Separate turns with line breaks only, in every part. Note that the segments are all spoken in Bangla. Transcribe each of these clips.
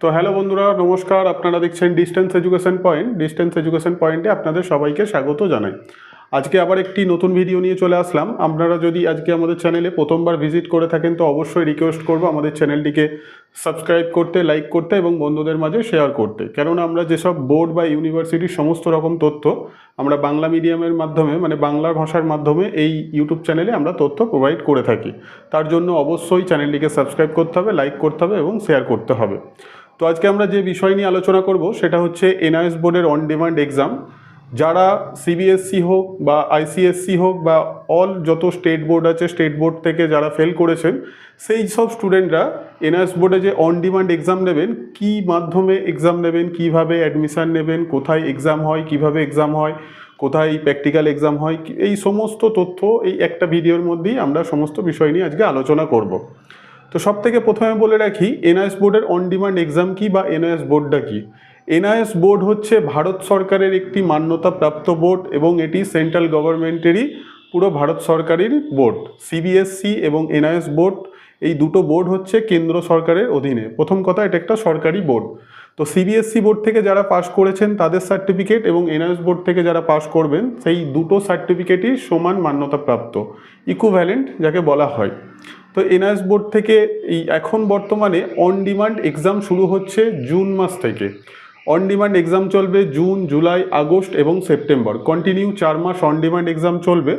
তো হ্যালো বন্ধুরা, নমস্কার। আপনারা দেখছেন distance education point distance education পয়েন্টে আপনাদের সবাইকে স্বাগত জানাই। আজকে আবার একটি নতুন ভিডিও নিয়ে চলে আসলাম। আপনারা যদি আজকে আমাদের চ্যানেলে প্রথমবার ভিজিট করে থাকেন, তো অবশ্যই রিকোয়েস্ট করব আমাদের চ্যানেলটিকে সাবস্ক্রাইব করতে লাইক করতে এবং বন্ধুদের মাঝে শেয়ার করতে। কেননা আমরা যেসব বোর্ড বা ইউনিভার্সিটির সমস্ত রকম তথ্য আমরা বাংলা মিডিয়ামের মাধ্যমে মানে বাংলা ভাষার মাধ্যমে এই ইউটিউব চ্যানেলে আমরা তথ্য প্রোভাইড করে থাকি। তার জন্য অবশ্যই চ্যানেলটিকে সাবস্ক্রাইব করতে হবে লাইক করতে হবে এবং শেয়ার করতে হবে। তো আজকে আমরা যে বিষয় নিয়ে আলোচনা করব সেটা হচ্ছে এনআইএস বোর্ডের অন ডিমান্ড এক্সাম যারা সিবিএসসি হোক বা আইসিএসসি হোক বা অল যত স্টেট বোর্ড আছে স্টেট বোর্ড থেকে যারা ফেল করেছেন, সেই সব স্টুডেন্টরা এনআইএস বোর্ডে যে অন ডিমান্ড এক্সাম নেবেন, কী মাধ্যমে এক্সাম নেবেন, কীভাবে অ্যাডমিশান নেবেন, কোথায় এক্সাম হয়, কীভাবে এক্সাম হয়, কোথায় প্র্যাকটিক্যাল এক্সাম হয়, এই সমস্ত তথ্য এই একটা ভিডিওর মধ্যেই আমরা সমস্ত বিষয় নিয়ে আজকে আলোচনা করব। তো সব থেকে প্রথমে বলে রাখি এনআইএস বোর্ডের অন ডিমান্ড এক্সাম কি বা এনআইএস বোর্ডটা কি? এনআইএস বোর্ড হচ্ছে ভারত সরকারের একটি মান্যতাপ্রাপ্ত বোর্ড এবং এটি সেন্ট্রাল গভর্নমেন্টেরই পুরো ভারত সরকারের বোর্ড সিবিএসসি এবং এনআইএস বোর্ড এই দুটো বোর্ড হচ্ছে কেন্দ্র সরকারের অধীনে। প্রথম কথা, এটা একটা সরকারি বোর্ড তো সিবিএসসি বোর্ড থেকে যারা পাশ করেছেন, তাদের সার্টিফিকেট এবং এনআইএস বোর্ড থেকে যারা পাশ করবেন, সেই দুটো সার্টিফিকেটই সমান মান্যতাপ্রাপ্ত ইকুভ্যালেন্ট যাকে বলা হয়। তো এনআইএস বোর্ড থেকে এই এখন বর্তমানে অন ডিমান্ড এক্সাম শুরু হচ্ছে জুন মাস থেকে। অন ডিমান্ড এক্সাম চলবে জুন জুলাই আগস্ট এবং সেপ্টেম্বর কন্টিনিউ চার মাস অন ডিমান্ড এক্সাম চলবে।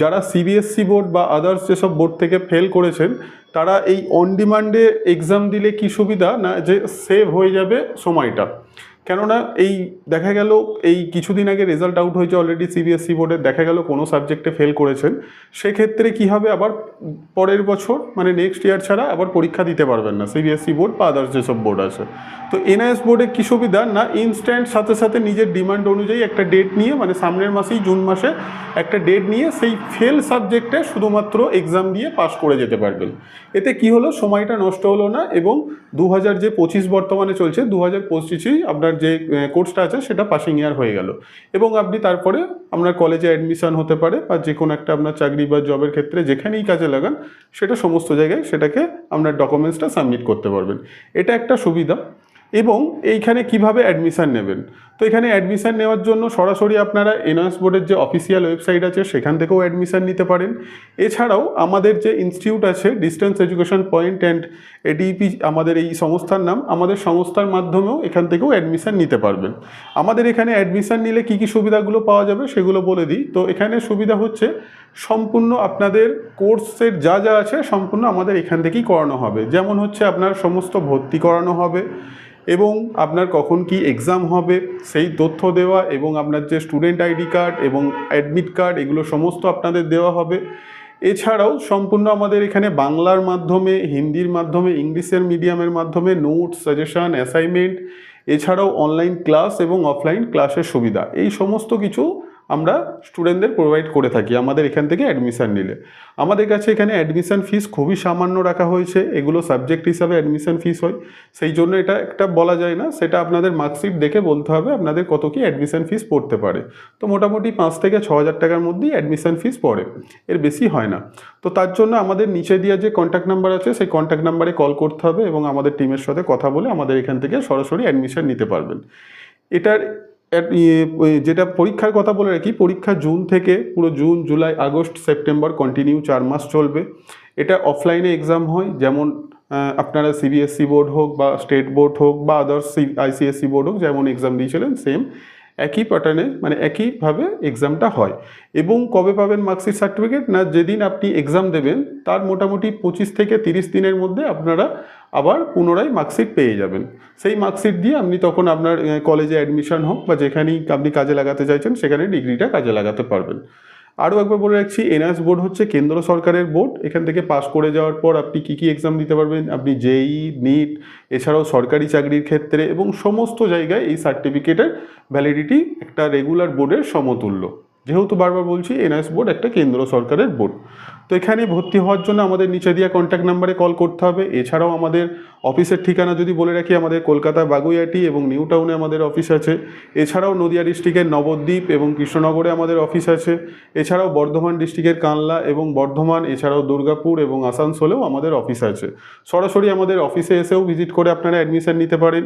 যারা সিবিএসসি বোর্ড বা আদার্স যেসব বোর্ড থেকে ফেল করেছেন, তারা এই অন ডিমান্ডে এক্সাম দিলে কি সুবিধা? না, যে সেভ হয়ে যাবে সময়টা। কেননা এই দেখা গেল, এই কিছুদিন আগে রেজাল্ট আউট হয়েছে অলরেডি সিবিএসসি বোর্ডের দেখা গেল কোনো সাবজেক্টে ফেল করেছেন। সেক্ষেত্রে কী হবে আবার পরের বছর মানে নেক্সট ইয়ার ছাড়া আবার পরীক্ষা দিতে পারবেন না। সিবিএসসি বোর্ড বা আদার্স যেসব বোর্ড আছে। তো এনআইএস বোর্ডে কী সুবিধা? না ইনস্ট্যান্ট সাথে সাথে নিজের ডিমান্ড অনুযায়ী একটা ডেট নিয়ে মানে সামনের মাসেই জুন মাসে একটা ডেট নিয়ে সেই ফেল সাবজেক্টে শুধুমাত্র এক্সাম দিয়ে পাস করে যেতে পারবেন। এতে কি হলো? সময়টা নষ্ট হলো না এবং দু হাজার যে পঁচিশ বর্তমানে চলছে দু হাজার পঁচিশেই আপনার যে কোর্সটা আছে সেটা পাসিং ইয়ার হয়ে গেল। এবং আপনি তারপরে আপনার কলেজে অ্যাডমিশন হতে পারে বা যে কোনো একটা আপনার চাকরি বা জবের ক্ষেত্রে যেখানেই কাজে লাগান, সেটা সমস্ত জায়গায় সেটাকে আপনার ডকুমেন্টসটা সাবমিট করতে পারবেন। এটা একটা সুবিধা। এবং এইখানে কীভাবে অ্যাডমিশান নেবেন? তো এখানে অ্যাডমিশান নেওয়ার জন্য সরাসরি আপনারা এনআরএস বোর্ডের যে অফিসিয়াল ওয়েবসাইট আছে, সেখান থেকেও অ্যাডমিশান নিতে পারেন। এছাড়াও আমাদের যে ইনস্টিটিউট আছে distance education point and ADP আমাদের এই সংস্থার নাম, আমাদের সংস্থার মাধ্যমেও এখান থেকেও অ্যাডমিশান নিতে পারবেন। আমাদের এখানে অ্যাডমিশান নিলে কী কী সুবিধাগুলো পাওয়া যাবে সেগুলো বলে দিই। তো এখানে সুবিধা হচ্ছে, সম্পূর্ণ আপনাদের কোর্সের যা যা আছে, সম্পূর্ণ আমাদের এখান থেকেই করানো হবে। যেমন হচ্ছে, আপনার সমস্ত ভর্তি করানো হবে। এবং আপনার কখন কি এক্সাম হবে, সেই তথ্য দেওয়া এবং আপনার যে স্টুডেন্ট আইডি কার্ড এবং অ্যাডমিট কার্ড এগুলো সমস্ত আপনাদের দেওয়া হবে। এছাড়াও সম্পূর্ণ আমাদের এখানে বাংলার মাধ্যমে, হিন্দির মাধ্যমে, ইংলিশের মিডিয়ামের মাধ্যমে নোটস সাজেশান অ্যাসাইনমেন্ট এছাড়াও অনলাইন ক্লাস এবং অফলাইন ক্লাসের সুবিধা। এই সমস্ত কিছু আমরা স্টুডেন্টদের প্রোভাইড করে থাকি, আমাদের এখান থেকে অ্যাডমিশান নিলে। আমাদের কাছে এখানে অ্যাডমিশান ফিস খুবই সামান্য রাখা হয়েছে, এগুলো সাবজেক্ট হিসাবে অ্যাডমিশান ফিস হয়। সেই জন্য এটা একটা বলা যায় না, সেটা আপনাদের মার্কশিট দেখে বলতে হবে আপনাদের কত কি অ্যাডমিশান ফিস পড়তে পারে। তো মোটামুটি পাঁচ থেকে ছ হাজার টাকার মধ্যেই অ্যাডমিশান ফিস পড়ে, এর বেশি হয় না। তো তার জন্য আমাদের নিচে দেওয়া যে কন্ট্যাক্ট নাম্বার আছে, সেই কন্ট্যাক্ট নাম্বারে কল করতে হবে এবং আমাদের টিমের সাথে কথা বলে আমাদের এখান থেকে সরাসরি অ্যাডমিশান নিতে পারবেন। এটার যেটা পরীক্ষার কথা বলে রাখি, পরীক্ষা জুন থেকে পুরো June, July, August, September continue চার মাস চলবে। এটা অফলাইনে এক্সাম হয়, যেমন আপনারা সিবিএসসি বোর্ড হোক বা স্টেট বোর্ড হোক বা আদার্স আইসিএসসি বোর্ড হোক, যেমন এক্সাম দিয়েছিলেন সেম একই প্যাটার্নে মানে একইভাবে এক্সামটা হয়। এবং কবে পাবেন মার্কশিট সার্টিফিকেট না, যেদিন আপনি এক্সাম দেবেন, তার মোটামুটি পঁচিশ থেকে তিরিশ দিনের মধ্যে আপনারা আবার পুনরায় মার্কশিট পেয়ে যাবেন। সেই মার্কশিট দিয়ে আপনি তখন আপনার কলেজে অ্যাডমিশন হোক বা যেখানেই আপনি কাজে লাগাতে চাইছেন, সেখানে ডিগ্রিটা কাজে লাগাতে পারবেন। আরও একবার বলে রাখছি, এনআরএস বোর্ড হচ্ছে কেন্দ্র সরকারের বোর্ড। এখান থেকে পাশ করে যাওয়ার পর আপনি কী কী এক্সাম দিতে পারবেন? আপনি জেই নিট এছাড়াও সরকারি চাকরির ক্ষেত্রে এবং সমস্ত জায়গায় এই সার্টিফিকেটের ভ্যালিডিটি একটা রেগুলার বোর্ডের সমতুল্য। যেহেতু বারবার বলছি এনআইএস বোর্ড একটা কেন্দ্র সরকারের বোর্ড। তো এখানে ভর্তি হওয়ার জন্য আমাদের নিচে দেওয়া কন্ট্যাক্ট নাম্বারে কল করতে হবে। এছাড়াও আমাদের অফিসের ঠিকানা যদি বলে রাখি, আমাদের কলকাতা বাগুইয়াটি এবং নিউ টাউনে আমাদের অফিস আছে। এছাড়াও নদিয়া ডিস্ট্রিক্টের নবদ্বীপ এবং কৃষ্ণনগরে আমাদের অফিস আছে। এছাড়াও বর্ধমান ডিস্ট্রিক্টের কানলা এবং বর্ধমান, এছাড়াও দুর্গাপুর এবং আসানসোলেও আমাদের অফিস আছে। সরাসরি আমাদের অফিসে এসেও ভিজিট করে আপনারা অ্যাডমিশন নিতে পারেন।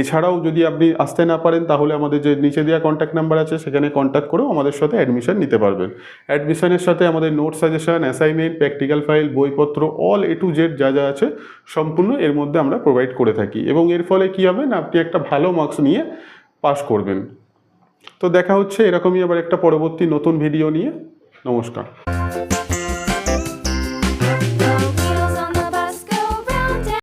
এছাড়াও যদি আপনি আসতে না পারেন, তাহলে আমাদের যে নিচে দেওয়া কন্ট্যাক্ট নাম্বার আছে, সেখানে কন্ট্যাক্ট করেও আমাদের সাথে অ্যাডমিশন নিতে পারবেন। অ্যাডমিশনের সাথে আমাদের note suggestion assignment practical file বইপত্র অল এ টু জেড যা যা আছে, সম্পূর্ণ এর মধ্যে আমরা প্রোভাইড করে থাকি এবং এর ফলে কি হবে না, আপনি একটা ভালো মার্কস নিয়ে পাশ করবেন। তো দেখা হচ্ছে, এরকমই আবার একটা পরবর্তী নতুন ভিডিও নিয়ে। নমস্কার।